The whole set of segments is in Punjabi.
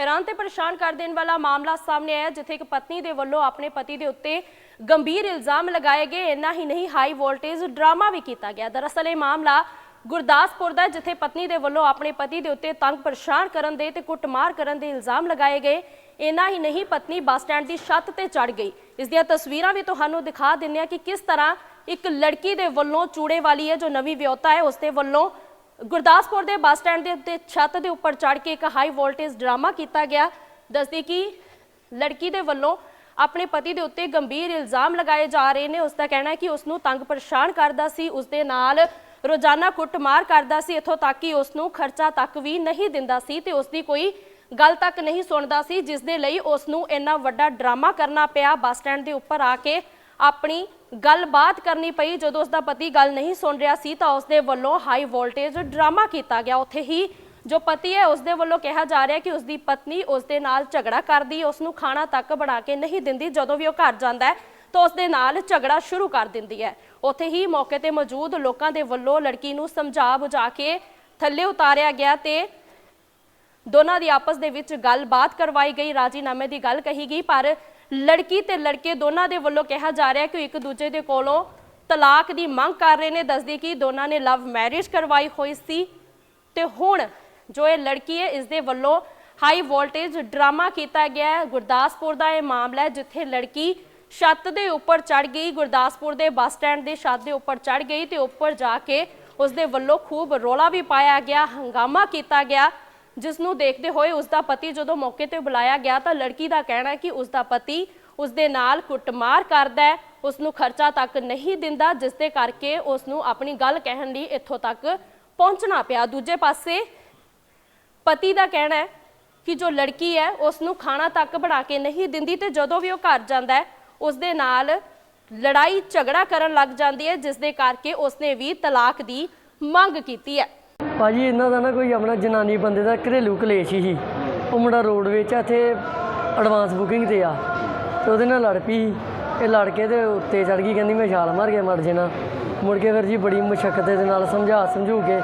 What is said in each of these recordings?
ਹੈਰਾਨ ਤੇ ਪਰੇਸ਼ਾਨ ਕਰ ਦੇਣ ਵਾਲਾ ਮਾਮਲਾ ਸਾਹਮਣੇ ਆਇਆ, ਜਿੱਥੇ ਇੱਕ ਪਤਨੀ ਦੇ ਵੱਲੋਂ ਆਪਣੇ ਪਤੀ ਦੇ ਉੱਤੇ ਗੰਭੀਰ ਇਲਜ਼ਾਮ ਲਗਾਏ ਗਏ। ਇੰਨਾ ਹੀ ਨਹੀਂ, ਹਾਈ ਵੋਲਟੇਜ ਡਰਾਮਾ ਵੀ ਕੀਤਾ ਗਿਆ। ਦਰਅਸਲ ਇਹ ਮਾਮਲਾ ਗੁਰਦਾਸਪੁਰ ਦਾ ਜਿੱਥੇ ਪਤਨੀ ਦੇ ਵੱਲੋਂ ਆਪਣੇ ਪਤੀ ਦੇ ਉੱਤੇ ਤੰਗ ਪਰੇਸ਼ਾਨ ਕਰਨ ਦੇ ਤੇ ਕੁੱਟਮਾਰ ਕਰਨ ਦੇ ਇਲਜ਼ਾਮ ਲਗਾਏ ਗਏ। ਇੰਨਾ ਹੀ ਨਹੀਂ, ਪਤਨੀ ਬੱਸ ਸਟੈਂਡ ਦੀ ਛੱਤ ਤੇ ਚੜ ਗਈ। ਇਸ ਦੀਆਂ ਤਸਵੀਰਾਂ ਵੀ ਤੁਹਾਨੂੰ ਦਿਖਾ ਦਿੰਨੇ ਆ ਕਿ ਕਿਸ ਤਰ੍ਹਾਂ ਇੱਕ ਲੜਕੀ ਦੇ ਵੱਲੋਂ ਚੂੜੇ ਵਾਲੀ ਹੈ, ਜੋ ਨਵੀਂ ਵਿਆਹੁਤਾ ਹੈ, ਉਸ ਦੇ ਵੱਲੋਂ ਗੁਰਦਾਸਪੁਰ ਦੇ ਬੱਸ ਸਟੈਂਡ ਦੇ ਉੱਤੇ ਛੱਤ ਦੇ ਉੱਪਰ ਚੜ ਕੇ ਇੱਕ ਹਾਈ ਵੋਲਟੇਜ ਡਰਾਮਾ ਕੀਤਾ ਗਿਆ। ਦੱਸਦੀ ਕਿ ਲੜਕੀ ਦੇ ਵੱਲੋਂ ਆਪਣੇ ਪਤੀ ਦੇ ਉੱਤੇ ਗੰਭੀਰ ਇਲਜ਼ਾਮ ਲਗਾਏ ਜਾ ਰਹੇ ਨੇ। ਉਸ ਦਾ ਕਹਿਣਾ ਹੈ ਕਿ ਉਸ ਨੂੰ ਤੰਗ ਪਰੇਸ਼ਾਨ ਕਰਦਾ ਸੀ ਉਸ ਦੇ ਨਾਲ ਰੋਜ਼ਾਨਾ ਕੁੱਟਮਾਰ ਕਰਦਾ ਸੀ, ਇੱਥੋਂ ਤੱਕ ਕਿ ਉਸ ਨੂੰ ਖਰਚਾ ਤੱਕ ਵੀ ਨਹੀਂ ਦਿੰਦਾ ਸੀ ਤੇ ਉਸ ਦੀ ਕੋਈ ਗੱਲ ਤੱਕ ਨਹੀਂ ਸੁਣਦਾ ਸੀ, ਜਿਸ ਦੇ ਲਈ ਉਸ ਨੂੰ ਇੰਨਾ ਵੱਡਾ ਡਰਾਮਾ ਕਰਨਾ ਪਿਆ। ਬੱਸ ਸਟੈਂਡ ਦੇ ਉੱਪਰ ਆ ਕੇ ਆਪਣੀ ਗੱਲਬਾਤ ਕਰਨੀ ਪਈ। ਜਦੋਂ ਉਸ ਦਾ ਪਤੀ ਗੱਲ ਨਹੀਂ ਸੁਣ ਰਿਹਾ ਸੀ ਤਾਂ ਉਸ ਦੇ ਵੱਲੋਂ ਹਾਈ ਵੋਲਟੇਜ ਡਰਾਮਾ ਕੀਤਾ ਗਿਆ। ਉੱਥੇ ਹੀ ਜੋ ਪਤੀ ਹੈ ਉਸ ਦੇ ਵੱਲੋਂ ਕਿਹਾ ਜਾ ਰਿਹਾ ਕਿ ਉਸ ਦੀ ਪਤਨੀ ਉਸ ਦੇ ਨਾਲ ਝਗੜਾ ਕਰਦੀ ਉਸ ਨੂੰ ਖਾਣਾ ਤੱਕ ਬਣਾ ਕੇ ਨਹੀਂ ਦਿੰਦੀ। ਜਦੋਂ ਵੀ ਉਹ ਘਰ ਜਾਂਦਾ ਹੈ, ਤਾਂ ਉਸ ਦੇ ਨਾਲ ਝਗੜਾ ਸ਼ੁਰੂ ਕਰ ਦਿੰਦੀ ਹੈ। ਉੱਥੇ ਹੀ ਮੌਕੇ ਤੇ ਮੌਜੂਦ ਲੋਕਾਂ ਦੇ ਵੱਲੋਂ ਲੜਕੀ ਨੂੰ ਸਮਝਾ ਬੁਝਾ ਕੇ ਥੱਲੇ ਉਤਾਰਿਆ ਗਿਆ ਤੇ ਦੋਨਾਂ ਦੀ ਆਪਸ ਦੇ ਵਿੱਚ ਗੱਲਬਾਤ ਕਰਵਾਈ ਗਈ। ਰਾਜੀਨਾਮੇ ਦੀ ਗੱਲ ਕਹੀ ਗਈ, ਪਰ ਲੜਕੀ ਤੇ ਲੜਕੇ ਦੋਨਾਂ ਦੇ ਵੱਲੋਂ ਕਿਹਾ ਜਾ ਰਿਹਾ ਕਿ ਇੱਕ ਦੂਜੇ ਦੇ ਕੋਲੋਂ ਤਲਾਕ ਦੀ ਮੰਗ ਕਰ ਰਹੇ ਨੇ, ਦੱਸਦੀ ਕਿ ਦੋਨਾਂ ਨੇ ਲਵ ਮੈਰਿਜ ਕਰਵਾਈ ਹੋਈ ਸੀ ਤੇ ਹੁਣ ਜੋ ਇਹ ਲੜਕੀ ਹੈ, ਇਸ ਦੇ ਵੱਲੋਂ ਹਾਈ ਵੋਲਟੇਜ ਡਰਾਮਾ ਕੀਤਾ ਗਿਆ ਹੈ। ਗੁਰਦਾਸਪੁਰ ਦਾ ਇਹ ਮਾਮਲਾ ਹੈ, ਜਿੱਥੇ ਲੜਕੀ ਛੱਤ ਦੇ ਉੱਪਰ ਚੜ ਗਈ, ਗੁਰਦਾਸਪੁਰ ਦੇ ਬੱਸ ਸਟੈਂਡ ਦੇ ਛੱਤ ਦੇ ਉੱਪਰ ਚੜ ਗਈ ਤੇ ਉੱਪਰ ਜਾ ਕੇ ਉਸ ਦੇ ਵੱਲੋਂ ਖੂਬ ਰੋਲਾ ਵੀ ਪਾਇਆ ਗਿਆ, ਹੰਗਾਮਾ ਕੀਤਾ ਗਿਆ। ਜਿਸ ਨੂੰ ਦੇਖਦੇ ਹੋਏ ਉਸ ਦਾ ਪਤੀ ਜਦੋਂ ਮੌਕੇ ਤੇ ਬੁਲਾਇਆ ਗਿਆ ਤਾਂ ਲੜਕੀ ਦਾ ਕਹਿਣਾ ਹੈ ਕਿ ਉਸ ਦਾ ਪਤੀ ਉਸ ਦੇ ਨਾਲ ਕੁੱਟਮਾਰ ਕਰਦਾ ਹੈ ਉਸ ਨੂੰ ਖਰਚਾ ਤੱਕ ਨਹੀਂ ਦਿੰਦਾ, ਜਿਸ ਦੇ ਕਰਕੇ ਉਸ ਨੂੰ ਆਪਣੀ ਗੱਲ ਕਹਿਣ ਲਈ ਇੱਥੋਂ ਤੱਕ ਪਹੁੰਚਣਾ ਪਿਆ। ਦੂਜੇ ਪਾਸੇ ਪਤੀ ਦਾ ਕਹਿਣਾ ਹੈ ਕਿ ਜੋ ਲੜਕੀ ਹੈ ਉਸ ਨੂੰ ਖਾਣਾ ਤੱਕ ਬਣਾ ਕੇ ਨਹੀਂ ਦਿੰਦੀ ਤੇ ਜਦੋਂ ਵੀ ਉਹ ਘਰ ਜਾਂਦਾ ਹੈ ਉਸ ਦੇ ਨਾਲ ਲੜਾਈ ਝਗੜਾ ਕਰਨ ਲੱਗ ਜਾਂਦੀ ਹੈ, ਜਿਸ ਦੇ ਕਰਕੇ ਉਸਨੇ ਵੀ ਤਲਾਕ ਦੀ ਮੰਗ ਕੀਤੀ ਹੈ। ਭਾਜੀ, ਇਹਨਾਂ ਦਾ ਨਾ ਕੋਈ ਆਪਣਾ ਜਨਾਨੀ ਬੰਦੇ ਦਾ ਘਰੇਲੂ ਕਲੇਸ਼ ਹੀ। ਉਹ ਮੁੰਡਾ ਰੋਡ ਵਿੱਚ ਆ, ਇੱਥੇ ਐਡਵਾਂਸ ਬੁਕਿੰਗ ਤੇ ਆ। ਤੇ ਉਹਦੇ ਨਾਲ ਲੜ ਪਈ। ਇਹ ਲੜ ਕੇ ਤੇ ਉੱਤੇ ਚੜ ਗਈ, ਕਹਿੰਦੀ, ਮੈਂ ਛਾਲ ਮਾਰ ਕੇ ਮਰ ਜਾਣਾ। ਮੁੜ ਕੇ ਫਿਰ ਜੀ ਬੜੀ ਮੁਸ਼ਕਲ ਦੇ ਨਾਲ ਸਮਝਾ ਸਮਝੂ ਕੇ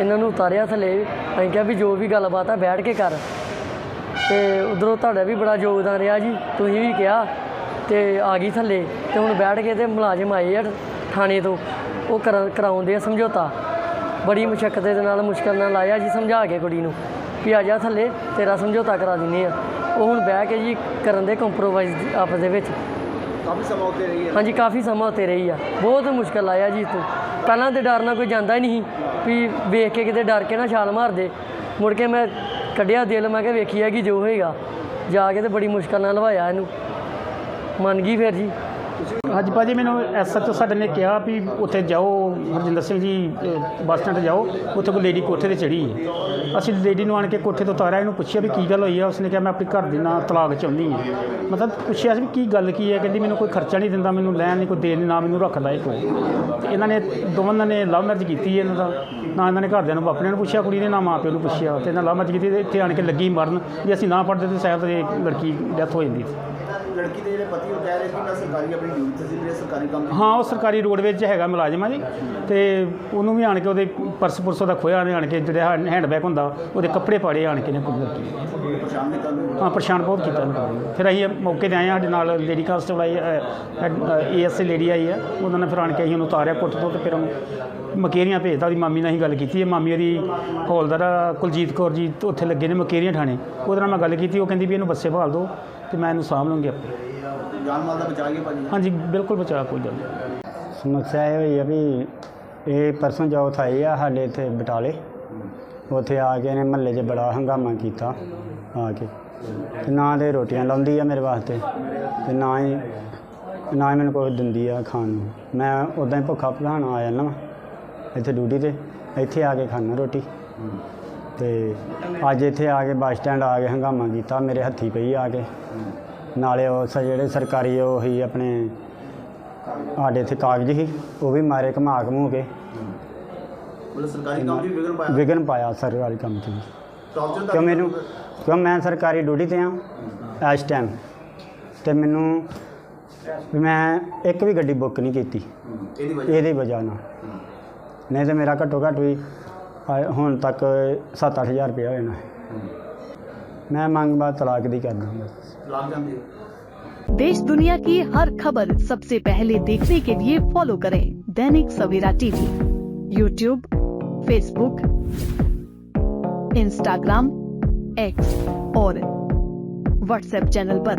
ਇਹਨਾਂ ਨੂੰ ਉਤਾਰਿਆ ਥੱਲੇ। ਅਸੀਂ ਕਿਹਾ ਵੀ ਜੋ ਵੀ ਗੱਲਬਾਤ ਆ, ਬੈਠ ਕੇ ਕਰ। ਤੇ ਉਧਰੋਂ ਤੁਹਾਡਾ ਵੀ ਬੜਾ ਯੋਗਦਾਨ ਰਿਹਾ ਜੀ। ਤੁਸੀਂ ਵੀ ਕਿਹਾ ਤੇ ਆ ਗਈ ਥੱਲੇ। ਤੇ ਹੁਣ ਬੈਠ ਕੇ ਤੇ ਮੁਲਾਜ਼ਮ ਆਏ ਆ ਥਾਣੇ ਤੋਂ। ਉਹ ਕਰਾ- ਕਰਾਉਂਦੇ ਆ ਸਮਝੌਤਾ। ਬੜੀ ਮੁਸ਼ਕਲ ਦੇ ਨਾਲ ਮੁਸ਼ਕਲ ਨਾਲ ਲਾਇਆ ਜੀ ਸਮਝਾ ਕੇ ਕੁੜੀ ਨੂੰ ਵੀ ਆ ਜਾ ਥੱਲੇ ਤੇਰਾ ਸਮਝੌਤਾ ਕਰਾ ਦਿੰਨੇ ਆ। ਉਹ ਹੁਣ ਬਹਿ ਕੇ ਜੀ ਕਰਨ ਦੇ ਕੰਪਰੋਮਾਈਜ਼ ਆਪਸ ਦੇ ਵਿੱਚ। ਕਾਫੀ ਸਮਾਂ ਉੱਤੇ ਰਹੀ ਹੈ। ਹਾਂਜੀ ਕਾਫੀ ਸਮਾਂ ਉੱਤੇ ਰਹੀ ਆ। ਬਹੁਤ ਮੁਸ਼ਕਲ ਆਇਆ ਜੀ ਤੂੰ ਪਹਿਲਾਂ ਤੇ ਡਰ ਨਾਲ ਕੋਈ ਜਾਂਦਾ ਹੀ ਨਹੀਂ ਵੀ ਵੇਖ ਕੇ ਕਿਤੇ ਡਰ ਕੇ ਨਾ ਛਾਲ ਮਾਰ ਦੇ। ਮੁੜ ਕੇ ਮੈਂ ਕੱਢਿਆ ਦਿਲ ਮੈਂ ਕਿਹਾ ਵੇਖੀਆ ਕਿ ਜੋ ਹੋਏਗਾ। ਜਾ ਕੇ ਤੇ ਬੜੀ ਮੁਸ਼ਕਲ ਨਾਲ ਲਵਾਇਆ ਇਹਨੂੰ। ਮੰਨ ਗਈ ਫਿਰ ਜੀ। ਹਾਂਜੀ ਭਾਜੀ ਮੈਨੂੰ ਐਸਐਚਓ ਸਾਡੇ ਨੇ ਕਿਹਾ ਵੀ ਉੱਥੇ ਜਾਓ ਹਰਜਿੰਦਰ ਸਿੰਘ ਜੀ ਅ, ਬੱਸ ਸਟੈਂਡ ਜਾਓ ਉੱਥੇ ਕੋਈ ਲੇਡੀ ਕੋਠੇ ਤੇ ਚੜੀ ਹੈ। ਅਸੀਂ ਲੇਡੀ ਨੂੰ ਆਣ ਕੇ ਕੋਠੇ ਤੋਂ ਉਤਾਰਿਆ ਇਹਨੂੰ ਪੁੱਛਿਆ ਵੀ ਕੀ ਗੱਲ ਹੋਈ ਆ ਉਸਨੇ ਕਿਹਾ ਮੈਂ ਆਪਣੀ ਘਰ ਦੇ ਨਾਲ ਤਲਾਕ ਚਾਹੁੰਦੀ ਹਾਂ। ਮਤਲਬ ਪੁੱਛਿਆ ਸੀ ਵੀ ਕੀ ਗੱਲ ਕੀ ਹੈ ਕਹਿੰਦੀ ਮੈਨੂੰ ਕੋਈ ਖਰਚਾ ਨਹੀਂ ਦਿੰਦਾ ਮੈਨੂੰ ਲੈਣ ਨਹੀਂ ਕੋਈ ਦੇਣ ਨਹੀਂ ਨਾ ਮੈਨੂੰ ਰੱਖਦਾ ਇਹ ਕੋਈ। ਤੇ ਇਹਨਾਂ ਨੇ ਦੋਵਾਂ ਨੇ ਲਵ ਮੈਰਿਜ ਕੀਤੀ ਹੈ ਇਹਨਾਂ ਦਾ। ਨਾ ਇਹਨਾਂ ਨੇ ਘਰਦਿਆਂ ਨੂੰ ਆਪਣੇ ਨੂੰ ਪੁੱਛਿਆ ਕੁੜੀ ਨੇ ਨਾ ਮਾਂ ਪਿਓ ਨੂੰ ਪੁੱਛਿਆ। ਤੇ ਇਹਨਾਂ ਲਵ ਮੈਰਿਜ ਕੀਤੀ ਤੇ ਇੱਥੇ ਆਣ ਕੇ ਲੱਗੀ ਮਰਨ ਜੇ ਅਸੀਂ ਨਾ ਪੜਦੇ ਤੇ ਸ਼ਾਇਦ ਇਹ ਲੜਕੀ ਡੈਥ ਹੋ ਜਾਂਦੀ ਲੜਕੀ ਦੇ ਜਿਹੜੇ ਪਤੀ ਉਹ ਕਹਿ ਰਹੇ ਕਿ ਮੈਂ ਸਰਕਾਰੀ ਆਪਣੀ ਡਿਊਟੀ ਤੇ ਸੀ ਮੇਰੇ ਸਰਕਾਰੀ ਕੰਮ ਹਾਂ ਉਹ ਸਰਕਾਰੀ ਰੋਡਵੇਜ 'ਚ ਹੈਗਾ ਮੁਲਾਜ਼ਮ ਆ ਜੀ। ਤੇ ਉਹਨੂੰ ਵੀ ਆਣ ਕੇ ਉਹਦੇ ਪਰਸ ਪੁਰਸ ਉਹਦਾ ਖੋਇਆ ਨੇ ਆਣ ਕੇ ਜਿਹੜਾ ਹੈਂਡਬੈਗ ਹੁੰਦਾ ਉਹਦੇ ਕੱਪੜੇ ਪਾੜੇ ਆਣ ਕੇ ਨੇ ਕੁਝ ਲੜਕੀ ਨੇ। ਪਛਾਣ ਦੇ ਕੰਮ ਹਾਂ ਪਰੇਸ਼ਾਨ ਬਹੁਤ ਕੀਤਾ ਉਹਨੂੰ। ਫਿਰ ਅਸੀਂ ਮੌਕੇ ਤੇ ਆਏ ਹਾਂ ਸਾਡੇ ਨਾਲ ਲੇਡੀ ਕਾਂਸਟੇਬਲ ਆਈ ਏਐਸਏ ਲੇਡੀ ਆਈ ਆ। ਉਹਨਾਂ ਨੇ ਫਿਰ ਆਣ ਕੇ ਅਸੀਂ ਉਹਨੂੰ ਉਤਾਰਿਆ ਕੁੱਟ ਤੋਂ ਤੇ ਫਿਰ ਉਹਨੂੰ ਮਕੇਰੀਆਂ ਭੇਜਤਾ ਉਹਦੀ ਮਾਮੀ ਨਾਲ ਅਸੀਂ ਗੱਲ ਕੀਤੀ ਹੈ ਮਾਮੀ ਉਹਦੀ ਹੌਲਦਾਰ ਕੁਲਜੀਤ ਕੌਰ ਜੀ ਉੱਥੇ ਲੱਗੇ ਨੇ ਮਕੇਰੀਆਂ ਥਾਣੇ। ਉਹਦੇ ਨਾਲ ਮੈਂ ਗੱਲ ਕੀਤੀ ਉਹ ਕਹਿੰਦੀ ਵੀ ਇਹਨੂੰ ਬੱਸੇ ਭਾਲ ਦਿਓ। ਤੇ ਮੈਂ ਇਹਨੂੰ ਸਾਂਭ ਲਵਾਂਗੀ ਆਪੇ। ਜਾਨ ਮਾਲ ਦਾ ਬਚਾ ਗਿਆ ਭਾਜੀ? ਹਾਂਜੀ ਬਿਲਕੁਲ ਬਚਾ ਕੋਈ ਗੱਲ ਨਹੀਂ। ਸਮੱਸਿਆ ਇਹ ਹੋਈ ਆ ਵੀ ਇਹ ਪਰਸੋਂ ਜੌਥ ਆਈ ਆ ਸਾਡੇ ਇੱਥੇ ਬਟਾਲੇ। ਉੱਥੇ ਆ ਕੇ ਇਹਨੇ ਮਹੱਲੇ 'ਚ ਬੜਾ ਹੰਗਾਮਾ ਕੀਤਾ ਆ ਕੇ। ਤੇ ਨਾ ਦੇ ਰੋਟੀਆਂ ਲਾਉਂਦੀ ਆ ਮੇਰੇ ਵਾਸਤੇ ਤੇ ਨਾ ਹੀ ਨਾ ਹੀ ਮੈਨੂੰ ਕੁਛ ਦਿੰਦੀ ਆ ਖਾਣ ਨੂੰ। ਮੈਂ ਉਦਾਂ ਹੀ ਭੁੱਖਾ ਭਲਾਣ ਆ ਜਾਂਦਾ ਵਾਂ ਇੱਥੇ ਡਿਊਟੀ ਤੇ ਇੱਥੇ ਆ ਕੇ ਖਾਣਾ ਰੋਟੀ। ਤੇ ਅੱਜ ਇੱਥੇ ਆ ਕੇ ਬੱਸ ਸਟੈਂਡ ਆ ਕੇ ਹੰਗਾਮਾ ਕੀਤਾ ਮੇਰੇ ਹੱਥੀ ਪਈ ਆ ਕੇ। ਨਾਲੇ ਉਹ ਸ- ਜਿਹੜੇ ਸਰਕਾਰੀ ਉਹ ਹੀ ਆਪਣੇ ਸਾਡੇ ਇੱਥੇ ਕਾਗਜ਼ ਸੀ ਉਹ ਵੀ ਮਾਰੇ ਘੁਮਾ ਘਮੂ ਕੇ। ਮਤਲਬ ਸਰਕਾਰੀ ਕੰਮ ਵੀ ਵਿਗੜ ਪਾਇਆ? ਵਿਗਨ ਪਾਇਆ ਸਰਕਾਰੀ ਕੰਮ ਵੀ ਟੌਰਚਰ ਕਿਉਂ ਮੈਨੂੰ ਕਿਉਂ ਮੈਂ ਸਰਕਾਰੀ ਡਿਊਟੀ ਤੇ ਆ ਇਸ ਟਾਈਮ ਤੇ ਮੈਨੂੰ ਵੀ ਮੈਂ ਇੱਕ ਵੀ ਗੱਡੀ ਬੁੱਕ ਨਹੀਂ ਕੀਤੀ। ਇਹਦੀ ਵਜ੍ਹਾ? ਇਹਦੀ ਵਜ੍ਹਾ ਨਾਲ। ਨਹੀਂ ਤੇ ਮੇਰਾ ਘੱਟੋ ਘੱਟ ਵੀ ਆ- ਹੁਣ ਤੱਕ 7-8000 ਰੁਪਇਆ ਹੋ। ਜਾਣਾ मैं मांग बात तलाक दी कर दूँगा। देश दुनिया की हर खबर सबसे पहले देखने के लिए फॉलो करें Dainik Savera TV YouTube Facebook Instagram X और व्हाट्सएप चैनल पर।